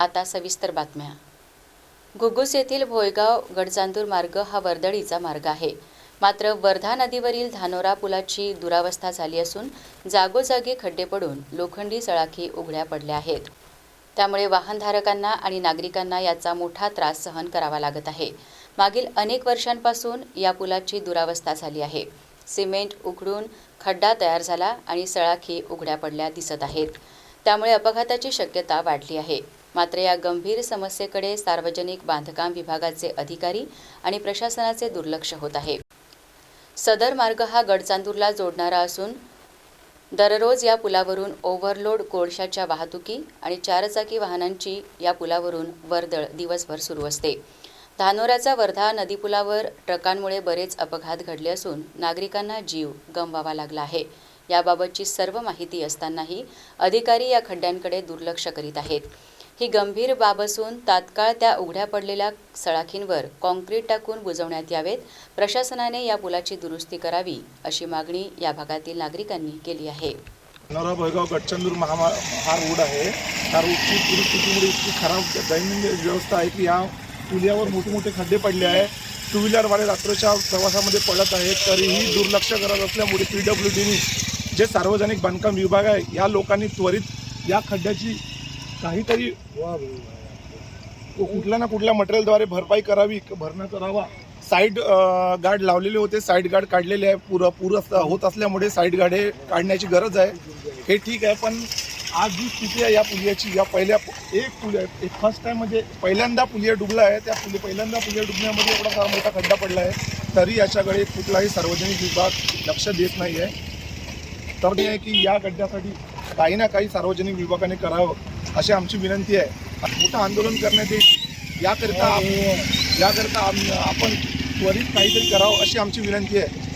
आता सविस्तर बातम्या. घुगुस येथील भोयगाव गडचांदूर मार्ग हा वर्दळीचा मार्ग आहे. मात्र वर्धा नदीवरील धानोरा पुलाची दुरावस्था झाली असून जागोजागी खड्डे पडून लोखंडी सळाखी उघड्या पडल्या आहेत. त्यामुळे वाहनधारकांना आणि नागरिकांना याचा मोठा त्रास सहन करावा लागत आहे. मागील अनेक वर्षांपासून या पुलाची दुरावस्था झाली आहे. सिमेंट उघडून खड्डा तयार झाला आणि सळाखी उघड्या पडल्या दिसत आहेत. त्यामुळे अपघाताची शक्यता वाढली आहे. मात्र या गंभीर समस्येकडे सार्वजनिक बांधकाम विभागाचे अधिकारी आणि प्रशासनाचे दुर्लक्ष होत आहे. सदर मार्ग हा गडचांदूरला जोडणारा असून दररोज या पुलावरून ओव्हरलोड कोळशाच्या वाहतुकी आणि चारचाकी वाहनांची या पुलावरून वर्दळ दिवसभर सुरू असते. धानोऱ्याचा वर्धा नदीपुलावर ट्रकांमुळे बरेच अपघात घडले असून नागरिकांना जीव गमवावा लागला आहे. याबाबतची सर्व माहिती असतानाही अधिकारी या खड्ड्यांकडे दुर्लक्ष करीत आहेत. ही गंभीर बाब असून तात्काळ त्या उघड्या पडलेल्या सळाखींवर काँक्रीट टाकून बुजवण्यात यावेत. प्रशासनाने या पुलाची दुरुस्ती करावी अशी मागणी या भागातील नागरिकांनी केली आहे. नवरा भयगाव गडचंदूर महामा हा रोड आहे. त्या रोडची परिस्थितीमुळे इतकी खराब दैनंदिन व्यवस्था आहे की या पुलियावर मोठे मोठे खड्डे पडले आहे. टू व्हीलरवाले रात्रीच्या प्रवासामध्ये पडत आहेत. तरीही दुर्लक्ष करत असल्यामुळे पी डब्ल्यू डीने जे सार्वजनिक बांधकाम विभाग आहे या लोकांनी त्वरित या खड्ड्याची काहीतरी कुठल्या ना कुठल्या मटेरियलद्वारे भरपाई करावी भरणा करावा. साईड गार्ड लावलेले होते साईड गार्ड काढलेले आहे. पुरं पूर होत असल्यामुळे साईड गार्ड हे काढण्याची गरज आहे. हे ठीक आहे पण आज जी स्थिती आहे या पुलियाची या पहिल्या एक पुलिया एक फर्स्ट टाइम म्हणजे पहिल्यांदा पुलिया डुबला आहे त्या पुली पहिल्यांदा पुलिया डुबण्यामध्ये एवढा फार मोठा खड्डा पडला आहे. तरी याच्याकडे कुठलाही सार्वजनिक विभाग लक्ष देत नाही आहे तर ते आहे की या खड्ड्यासाठी काही ना काही सार्वजनिक विभागाने करावं. अशी आमची विनंती आहे. मोठं आंदोलन करण्यात येईल. याकरिता याकरिता आम- आपण त्वरित काहीतरी करावं अशी आमची विनंती आहे.